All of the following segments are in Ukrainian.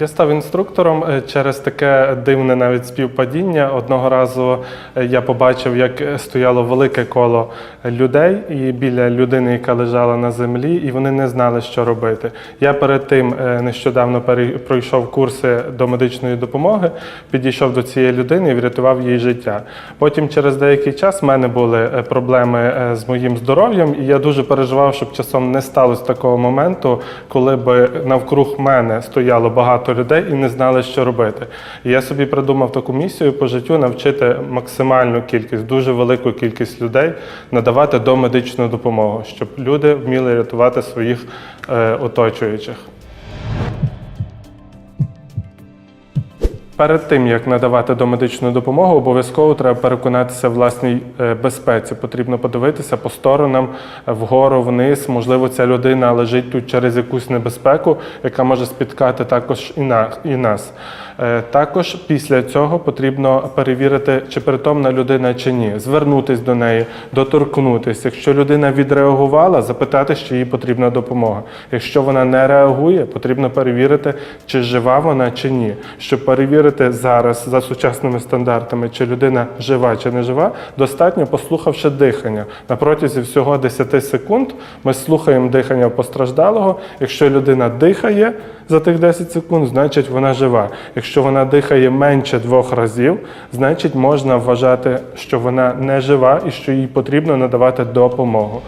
Я став інструктором е, через таке дивне навіть співпадіння. Одного разу е, я побачив, як е, стояло велике коло людей і біля людини, яка лежала на землі, і вони не знали, що робити. Я перед тим е, нещодавно пройшов курси до медичної допомоги, підійшов до цієї людини і врятував їй життя. Потім, через деякий час, в мене були е, проблеми е, з моїм здоров'ям, і я дуже переживав, щоб часом не сталося такого моменту, коли би навкруг мене стояло багато людей і не знали, що робити. І я собі придумав таку місію по життю навчити максимальну кількість, дуже велику кількість людей надавати домедичну допомогу, щоб люди вміли рятувати своїх е, оточуючих. Перед тим як надавати домедичну допомогу, обов'язково треба переконатися власній е, безпеці. Потрібно подивитися по сторонам вгору, вниз. Можливо, ця людина лежить тут через якусь небезпеку, яка може спіткати також і нас. Е, Також після цього потрібно перевірити, чи притомна людина чи ні, звернутись до неї, доторкнутися. Якщо людина відреагувала, запитати, чи їй потрібна допомога. Якщо вона не реагує, потрібно перевірити, чи жива вона чи ні. Щоб перевірити зараз за сучасними стандартами, чи людина жива чи не жива, достатньо послухавши дихання. На протязі всього 10 секунд ми слухаємо дихання постраждалого. Якщо людина дихає за тих 10 секунд, значить вона жива. Якщо вона дихає менше двох разів, значить можна вважати, що вона не жива і що їй потрібно надавати допомогу.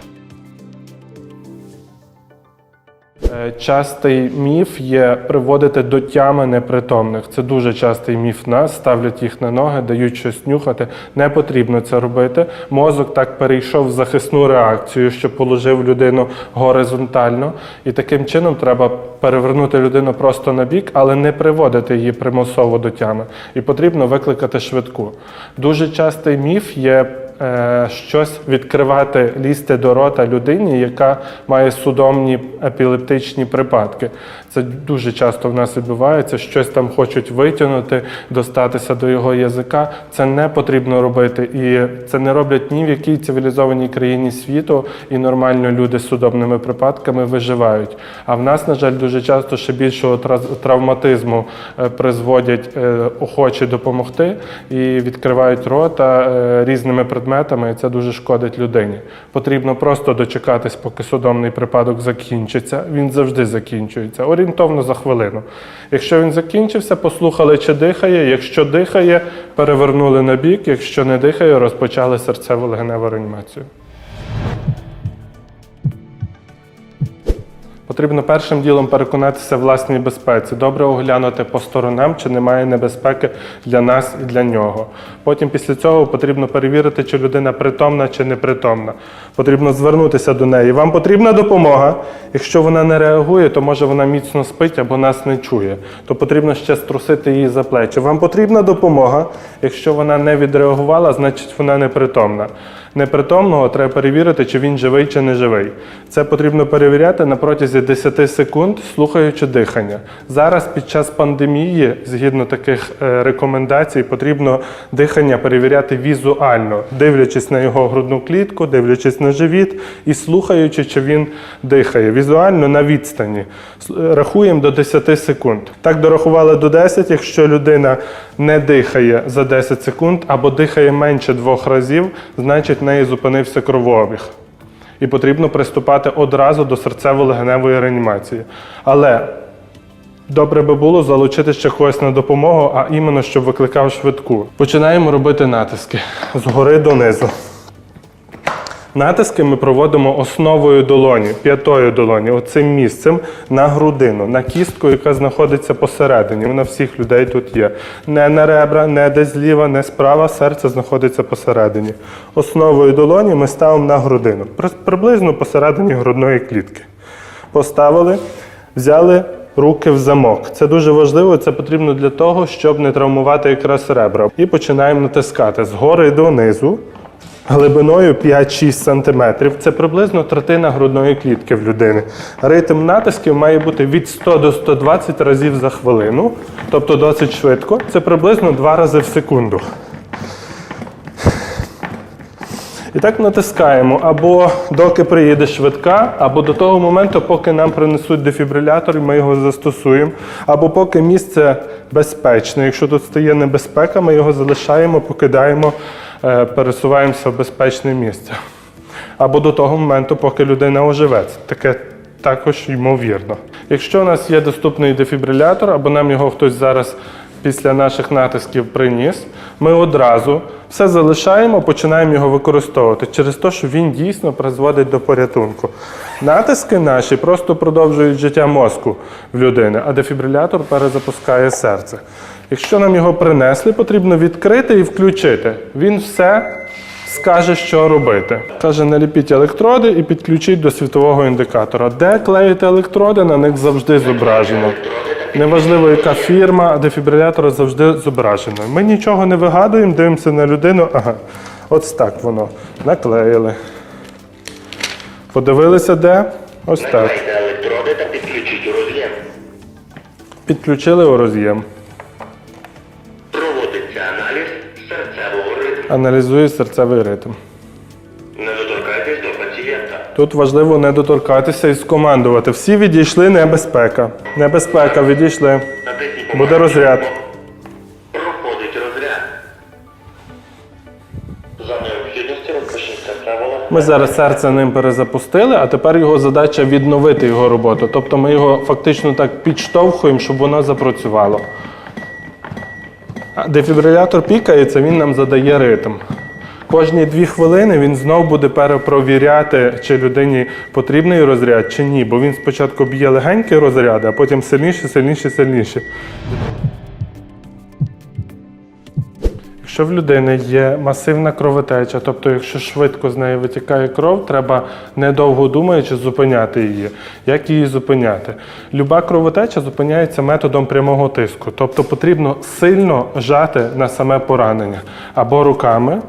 Частий міф є приводити до тями непритомних. Це дуже частий міф нас. Ставлять їх на ноги, дають щось нюхати. Не потрібно це робити. Мозок так перейшов в захисну реакцію, що положив людину горизонтально. І таким чином треба перевернути людину просто на бік, але не приводити її примусово до тями. І потрібно викликати швидку. Дуже частий міф є е, щось відкривати, лізти до рота людині, яка має судомні епілептичні припадки. Це дуже часто в нас відбувається. Щось там хочуть витягнути, достатися до його язика. Це не потрібно робити. І це не роблять ні в якій цивілізованій країні світу, і нормально люди з судомними припадками виживають. А в нас, на жаль, дуже часто ще більшого травматизму е, призводять е, охочі допомогти і відкривають рота е, різними предметами, і це дуже шкодить людині. Потрібно просто дочекатись, поки судомний припадок закінчиться. Він завжди закінчується, орієнтовно за хвилину. Якщо він закінчився, послухали, чи дихає. Якщо дихає, перевернули на бік. Якщо не дихає, розпочали серцево-легеневу реанімацію. Потрібно першим ділом переконатися в власній безпеці, добре оглянути по сторонам, чи немає небезпеки для нас і для нього. Потім після цього потрібно перевірити, чи людина притомна чи непритомна. Потрібно звернутися до неї. Вам потрібна допомога. Якщо вона не реагує, то може вона міцно спить або нас не чує. То потрібно ще струсити її за плечі. Вам потрібна допомога. Якщо вона не відреагувала, значить вона непритомна. Непритомного треба перевірити, чи він живий чи не живий. Це потрібно перевіряти на протязі 10 секунд, слухаючи дихання. Зараз під час пандемії, згідно таких е, рекомендацій, потрібно дихання перевіряти візуально, дивлячись на його грудну клітку, дивлячись на живіт і слухаючи, чи він дихає. Візуально на відстані. Рахуємо до 10 секунд. Так дорахували до 10, якщо людина не дихає за 10 секунд або дихає менше двох разів, значить в неї зупинився кровообіг. І потрібно приступати одразу до серцево-легеневої реанімації. Але добре би було залучити ще когось на допомогу, а іменно щоб викликав швидку. Починаємо робити натиски згори донизу. Натиски ми проводимо основою долоні, п'ятою долоні, оцим місцем на грудину, на кістку, яка знаходиться посередині. Вона всіх людей тут є. Не на ребра, не десь зліва, не справа, серце знаходиться посередині. Основою долоні ми ставимо на грудину, приблизно посередині грудної клітки. Поставили, взяли руки в замок. Це дуже важливо, це потрібно для того, щоб не травмувати якраз ребра. І починаємо натискати згори донизу глибиною 5-6 см. Це приблизно третина грудної клітки в людини. Ритм натисків має бути від 100 до 120 разів за хвилину, тобто досить швидко. Це приблизно 2 рази в секунду. І так натискаємо або доки приїде швидка, або до того моменту, поки нам принесуть дефібрилятор, і ми його застосуємо, або поки місце безпечне. Якщо тут стає небезпека, ми його залишаємо, покидаємо, пересуваємося в безпечне місце. Або до того моменту, поки людина оживеться. Таке також ймовірно. Якщо у нас є доступний дефібрилятор, або нам його хтось зараз після наших натисків приніс, ми одразу все залишаємо, починаємо його використовувати через те, що він дійсно призводить до порятунку. Натиски наші просто продовжують життя мозку в людини, а дефібрилятор перезапускає серце. Якщо нам його принесли, потрібно відкрити і включити. Він все скаже, що робити. Каже, наліпіть електроди і підключіть до світового індикатора. Де клеїти електроди, на них завжди зображено. Неважливо, яка фірма, дефібрилятор завжди зображено. Ми нічого не вигадуємо, дивимося на людину. Ага, ось так воно. Наклеїли. Подивилися, де? Ось так. Електроди та підключіть у роз'єм. Підключили у роз'єм. Аналізує серцевий ритм. Не доторкайтесь до пацієнта. Тут важливо не доторкатися і скомандувати. Всі відійшли, небезпека. Небезпека, відійшли. Буде розряд. Проходить розряд. За необхідності розпочнеться правила. Ми зараз серце ним перезапустили, а тепер його задача відновити його роботу. Тобто ми його фактично так підштовхуємо, щоб воно запрацювало. Дефібрилятор пікається, він нам задає ритм. Кожні дві хвилини він знов буде перепровіряти, чи людині потрібний розряд, чи ні. Бо він спочатку б'є легенькі розряди, а потім сильніше, сильніше, сильніше. Якщо в людини є масивна кровотеча, тобто якщо швидко з неї витікає кров, треба недовго думаючи зупиняти її. Як її зупиняти? Люба кровотеча зупиняється методом прямого тиску, тобто потрібно сильно жати на саме поранення або руками.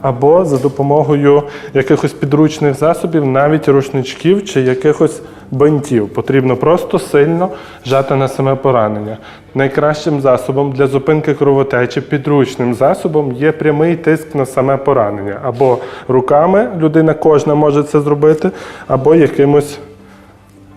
Або за допомогою якихось підручних засобів, навіть рушничків чи якихось бинтів. Потрібно просто сильно жати на саме поранення. Найкращим засобом для зупинки кровотечі, підручним засобом є прямий тиск на саме поранення. Або руками людина кожна може це зробити, або якимось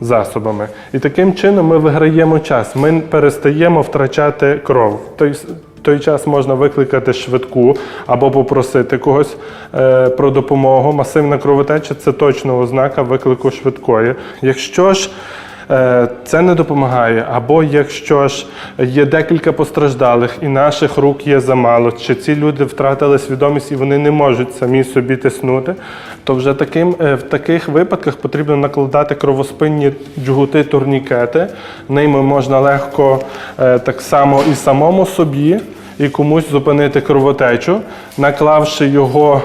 засобами. І таким чином ми виграємо час. Ми перестаємо втрачати кров. Той, той час можна викликати швидку або попросити когось е, про допомогу. Масивна кровотеча це точно ознака виклику швидкої. Якщо ж це не допомагає, або якщо ж є декілька постраждалих і наших рук є замало, чи ці люди втратили свідомість і вони не можуть самі собі тиснути, то вже таким, е, в таких випадках потрібно накладати кровоспинні джгути, турнікети. Ними можна легко е, так само і самому собі, і комусь зупинити кровотечу, наклавши його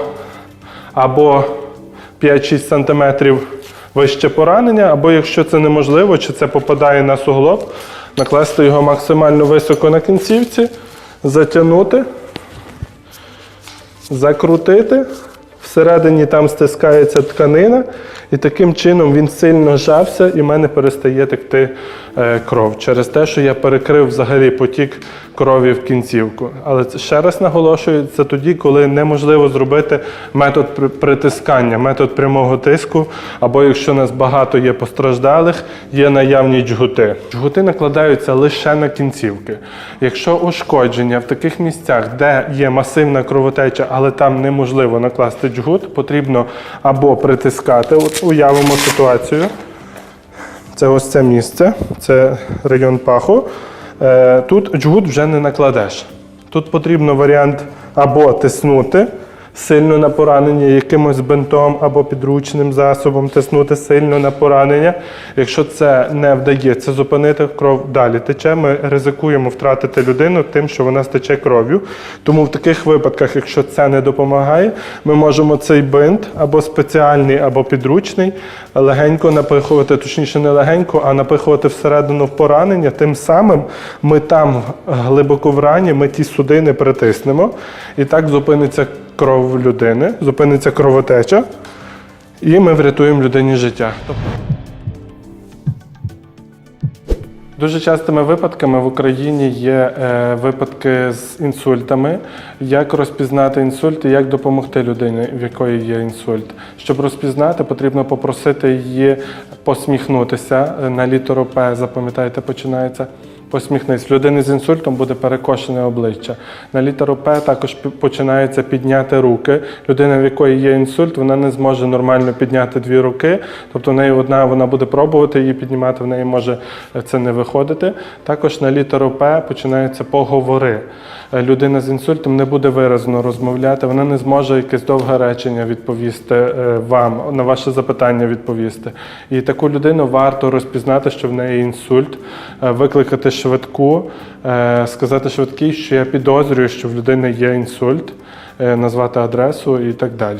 або 5-6 см вище поранення, або якщо це неможливо, чи це попадає на суглоб, накласти його максимально високо на кінцівці, затягнути, закрутити. Всередині там стискається тканина, і таким чином він сильно жався, і в мене перестає текти кров через те, що я перекрив взагалі потік крові в кінцівку. Але це ще раз наголошую, це тоді, коли неможливо зробити метод притискання, метод прямого тиску, або якщо нас багато є постраждалих, є наявні джгути. Джгути накладаються лише на кінцівки. Якщо ушкодження в таких місцях, де є масивна кровотеча, але там неможливо накласти джгут, потрібно або притискати. От уявимо ситуацію. Це ось це місце, це район паху. Е, Тут джгут вже не накладеш. Тут потрібно варіант або тиснути сильно на поранення якимось бинтом або підручним засобом, тиснути сильно на поранення. Якщо це не вдається зупинити, кров далі тече. Ми ризикуємо втратити людину тим, що вона стече кров'ю. Тому в таких випадках, якщо це не допомагає, ми можемо цей бинт або спеціальний, або підручний легенько напихувати, точніше, не легенько, а напихувати всередину в поранення. Тим самим ми там глибоко в рані, ми ті судини притиснемо, і так зупиниться кров людини, зупиниться кровотеча, і ми врятуємо людині життя. Дуже частими випадками в Україні є е, випадки з інсультами. Як розпізнати інсульт і як допомогти людині, в якої є інсульт? Щоб розпізнати, потрібно попросити її посміхнутися. Е, На літеру П, запам'ятайте, починається. Посміхнись. Людини з інсультом буде перекошене обличчя. На літеру П також починається підняти руки. Людина, в якої є інсульт, вона не зможе нормально підняти дві руки. Тобто в неї одна вона буде пробувати її піднімати, в неї може е, це не виходити. Також на літеру П починаються поговори. Е, Людина з інсультом не буде виразно розмовляти, вона не зможе якесь довге речення відповісти е, вам, на ваше запитання відповісти. І таку людину варто розпізнати, що в неї інсульт, викликати швидку, е, сказати швидкій, що я підозрюю, що в людини є інсульт. е, Назвати адресу і так далі.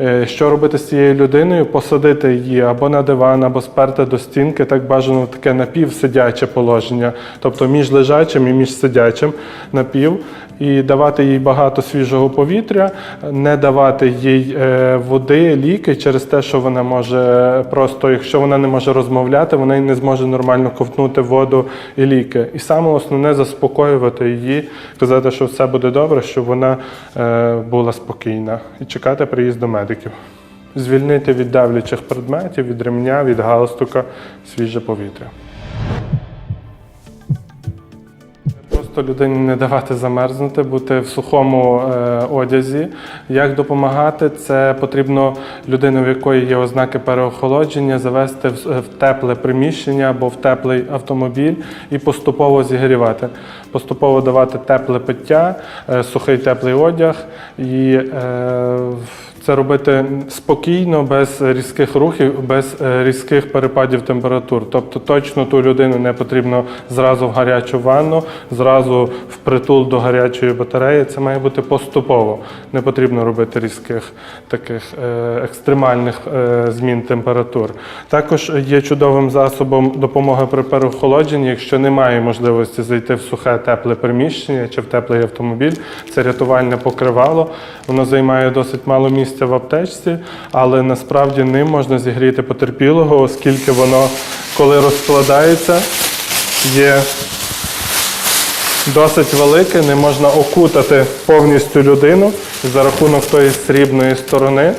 Е, Що робити з цією людиною? Посадити її або на диван, або сперти до стінки, так бажано таке напівсидяче положення, тобто між лежачим і між сидячим напів, і давати їй багато свіжого повітря, не давати їй е, води, ліки через те, що вона може просто, якщо вона не може розмовляти, вона й не зможе нормально ковтнути воду і ліки. І саме основне заспокоювати її, казати, що все буде добре, щоб вона е, була спокійна і чекати приїзду медиків. Звільнити від давлячих предметів, від ремня, від галстука свіже повітря. Просто людині не давати замерзнути, бути в сухому е, одязі. Як допомагати? Це потрібно людину, в якої є ознаки переохолодження, завести в, тепле приміщення або в теплий автомобіль і поступово зігрівати. Поступово давати тепле пиття, е, сухий теплий одяг і е, це робити спокійно, без різких рухів, без е, різких перепадів температур. Тобто точно ту людину не потрібно зразу в гарячу ванну, зразу в притул до гарячої батареї. Це має бути поступово. Не потрібно робити різких таких екстремальних змін температур. Також є чудовим засобом допомоги при переохолодженні, якщо немає можливості зайти в сухе тепле приміщення чи в теплий автомобіль. Це рятувальне покривало. Воно займає досить мало місця в аптечці, але насправді ним можна зігріти потерпілого, оскільки воно, коли розкладається, є досить велике, не можна окутати повністю людину за рахунок тої срібної сторони.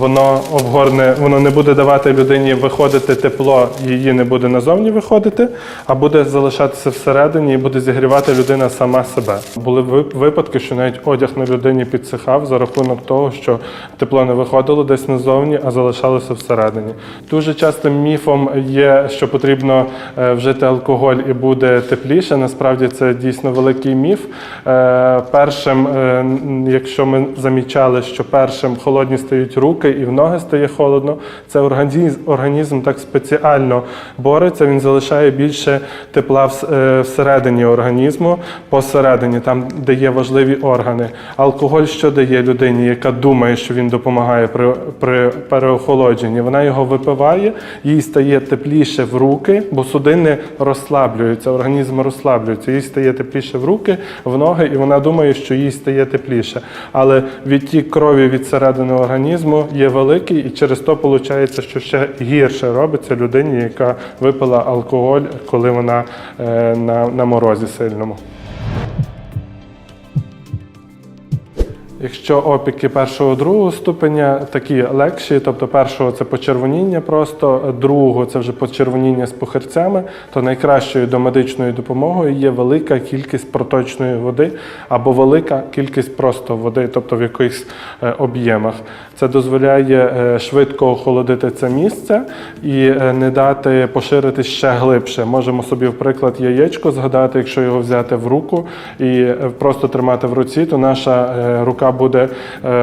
Воно обгорне, воно не буде давати людині виходити тепло, її не буде назовні виходити, а буде залишатися всередині і буде зігрівати людина сама себе. Були ви- випадки, що навіть одяг на людині підсихав за рахунок того, що тепло не виходило десь назовні, а залишалося всередині. Дуже частим міфом є, що потрібно е, вжити алкоголь і буде тепліше. Насправді це дійсно великий міф. Е, Першим, е, якщо ми замічали, що першим холодні стають руки і в ноги стає холодно, це організм, організм так спеціально бореться. Він залишає більше тепла е, всередині організму, посередині, там, де є важливі органи. Алкоголь що дає людині, яка думає, що він допомагає при, при переохолодженні? Вона його випиває, їй стає тепліше в руки, бо судини розслаблюються, організм розслаблюється, їй стає тепліше в руки, в ноги, і вона думає, що їй стає тепліше. Але відтік крові від середини організму є великий, і через то виходить, що ще гірше робиться людині, яка випила алкоголь, коли вона е, на, на морозі сильному. Якщо опіки першого другого ступеня такі легші, тобто першого це почервоніння просто, другого це вже почервоніння з похирцями, то найкращою домедичною допомогою є велика кількість проточної води або велика кількість просто води, тобто в якихось е, об'ємах. Це дозволяє е, швидко охолодити це місце і е, не дати поширитись ще глибше. Можемо собі, в приклад, яєчко згадати, якщо його взяти в руку і е, просто тримати в руці, то наша рука буде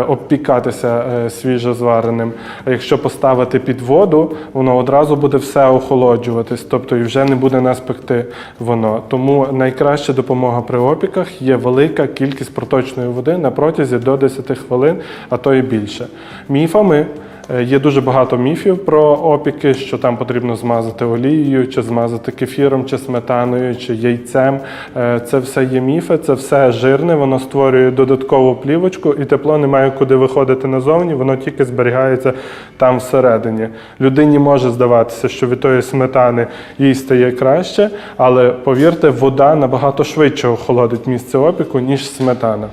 обпікатися е, свіжозвареним. А якщо поставити під воду, воно одразу буде все охолоджуватись, тобто і вже не буде нас пекти воно. Тому найкраща допомога при опіках є велика кількість проточної води на протязі до 10 хвилин, а то і більше. Міфами Е, Є дуже багато міфів про опіки, що там потрібно змазати олією, чи змазати кефіром, чи сметаною, чи яйцем. Е, Це все є міфи, це все жирне, воно створює додаткову плівочку, і тепло не має куди виходити назовні, воно тільки зберігається там всередині. Людині може здаватися, що від тої сметани їй стає краще, але повірте, вода набагато швидше охолодить місце опіку, ніж сметана.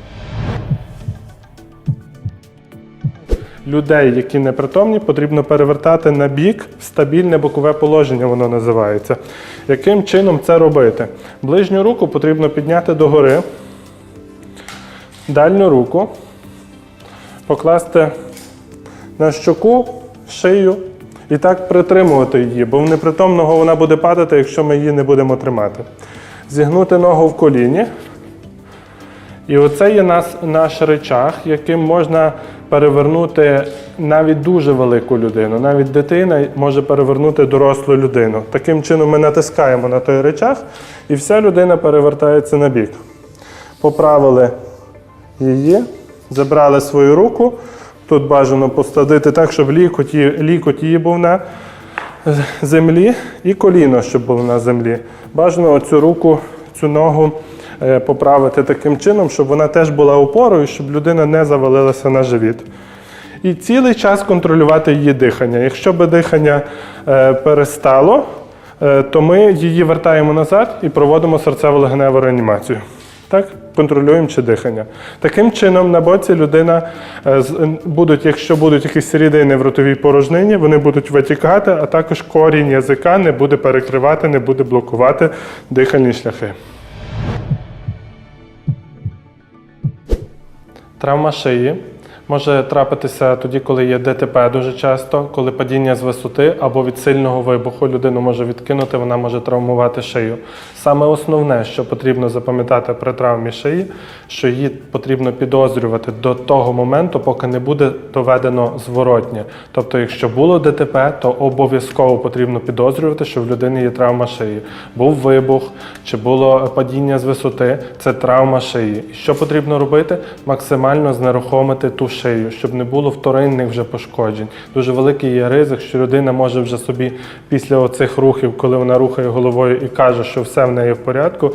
Людей, які непритомні, потрібно перевертати на бік в стабільне бокове положення, воно називається. Яким чином це робити? Ближню руку потрібно підняти догори, дальню руку покласти на щоку, шию і так притримувати її, бо в непритомного вона буде падати, якщо ми її не будемо тримати. Зігнути ногу в коліні. І оце є нас, наш речах, яким можна перевернути навіть дуже велику людину. Навіть дитина може перевернути дорослу людину. Таким чином ми натискаємо на той речах, і вся людина перевертається на бік. Поправили її, забрали свою руку. Тут бажано посадити так, щоб лікоть, її- лікоть її був на землі і коліно, щоб було на землі. Бажано оцю руку, цю ногу е, поправити таким чином, щоб вона теж була опорою, щоб людина не завалилася на живіт. І цілий час контролювати її дихання. Якщо би дихання е, перестало, е, то ми її вертаємо назад і проводимо серцево-легеневу реанімацію. Так, контролюємо чи дихання. Таким чином, на боці людина е, будуть, якщо будуть якісь рідини в ротовій порожнині, вони будуть витікати, а також корінь язика не буде перекривати, не буде блокувати дихальні шляхи. Травма шиї може трапитися тоді, коли є ДТП дуже часто, коли падіння з висоти або від сильного вибуху людину може відкинути, вона може травмувати шию. Саме основне, що потрібно запам'ятати при травмі шиї, що її потрібно підозрювати до того моменту, поки не буде доведено зворотнє. Тобто, якщо було ДТП, то обов'язково потрібно підозрювати, що в людини є травма шиї. Був вибух чи було падіння з висоти, це травма шиї. Що потрібно робити? Максимально знерухомити ту шию, щоб не було вторинних вже пошкоджень. Дуже великий є ризик, що людина може вже собі після оцих рухів, коли вона рухає головою і каже, що все в неї в порядку.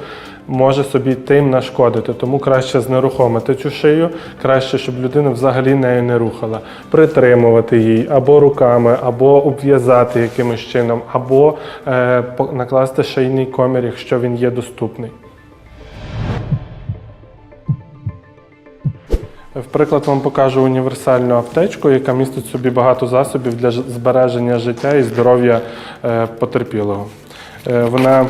Може собі тим нашкодити, тому краще знерухомити цю шию, краще, щоб людина взагалі нею не рухала, притримувати її або руками, або обв'язати якимось чином, або е, накласти шийний комір, якщо він є доступний. В приклад вам покажу універсальну аптечку, яка містить собі багато засобів для збереження життя і здоров'я е, потерпілого. Е, Вона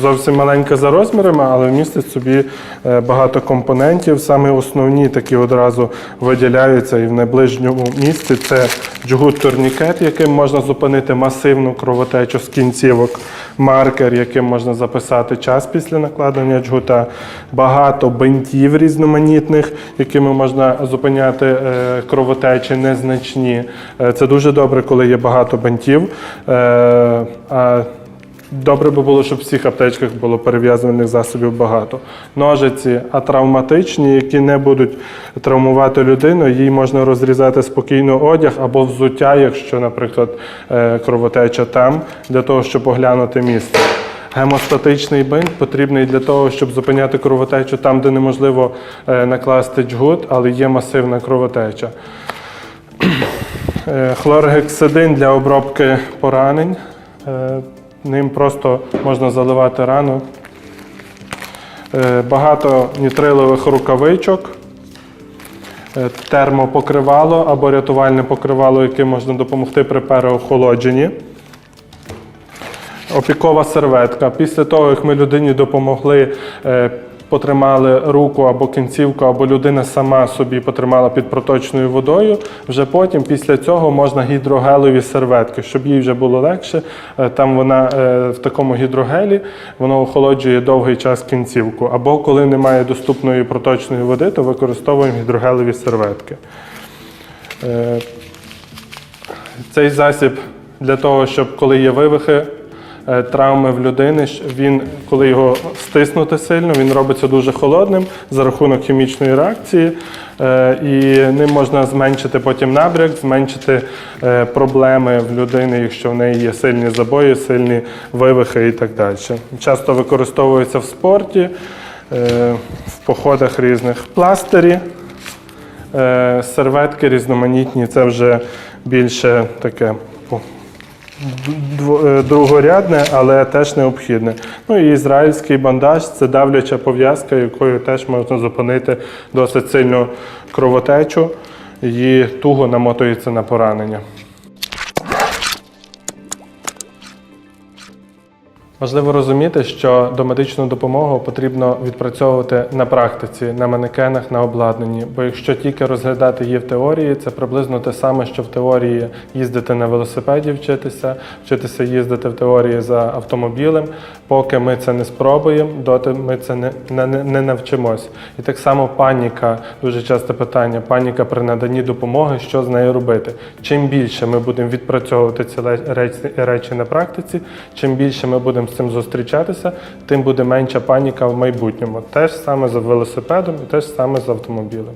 зовсім маленька за розмірами, але містить собі е, багато компонентів. Саме основні такі одразу виділяються і в найближньому місці це джгут-турнікет, яким можна зупинити масивну кровотечу з кінцівок, маркер, яким можна записати час після накладення джгута, багато бинтів різноманітних, якими можна зупиняти е, кровотечі незначні. Е, Це дуже добре, коли є багато бинтів. Добре би було, щоб в всіх аптечках було перев'язувальних засобів багато. Ножиці атравматичні, які не будуть травмувати людину, їй можна розрізати спокійно одяг або взуття, якщо, наприклад, е, кровотеча там, для того, щоб оглянути місце. Гемостатичний бинт потрібний для того, щоб зупиняти кровотечу там, де неможливо е, накласти джгут, але є масивна кровотеча. Е, Хлоргексидин для обробки поранень. Ним просто можна заливати рану. Е, Багато нітрилових рукавичок, Е, термопокривало або рятувальне покривало, яким можна допомогти при переохолодженні. Опікова серветка. Після того, як ми людині допомогли, е, потримали руку або кінцівку, або людина сама собі потримала під проточною водою, вже потім, після цього, можна гідрогелеві серветки, щоб їй вже було легше. Е, Там вона е, в такому гідрогелі, воно охолоджує довгий час кінцівку. Або коли немає доступної проточної води, то використовуємо гідрогелеві серветки. Е, Цей засіб для того, щоб коли є вивихи, травми в людини. Він, коли його стиснути сильно, він робиться дуже холодним за рахунок хімічної реакції. Е, І ним можна зменшити потім набряк, зменшити е, проблеми в людини, якщо в неї є сильні забої, сильні вивихи і так далі. Часто використовується в спорті, е, в походах різних пластирі. Е, Серветки різноманітні, це вже більше таке е, другорядне, але теж необхідне. Ну і ізраїльський бандаж це давляча пов'язка, якою теж можна зупинити досить сильну кровотечу. Її туго намотується на поранення. Важливо розуміти, що до медичну допомогу потрібно відпрацьовувати на практиці, на манекенах, на обладнанні. Бо якщо тільки розглядати її в теорії, це приблизно те саме, що в теорії їздити на велосипеді, вчитися, вчитися їздити в теорії за автомобілем. Поки ми це не спробуємо, доти ми це не, не, не навчимось. І так само паніка, дуже часте питання. Паніка при наданні допомоги, що з нею робити. Чим більше ми будемо відпрацьовувати ці речі на практиці, чим більше ми будемо з цим зустрічатися, тим буде менша паніка в майбутньому. Теж саме за велосипедом і теж саме з автомобілем.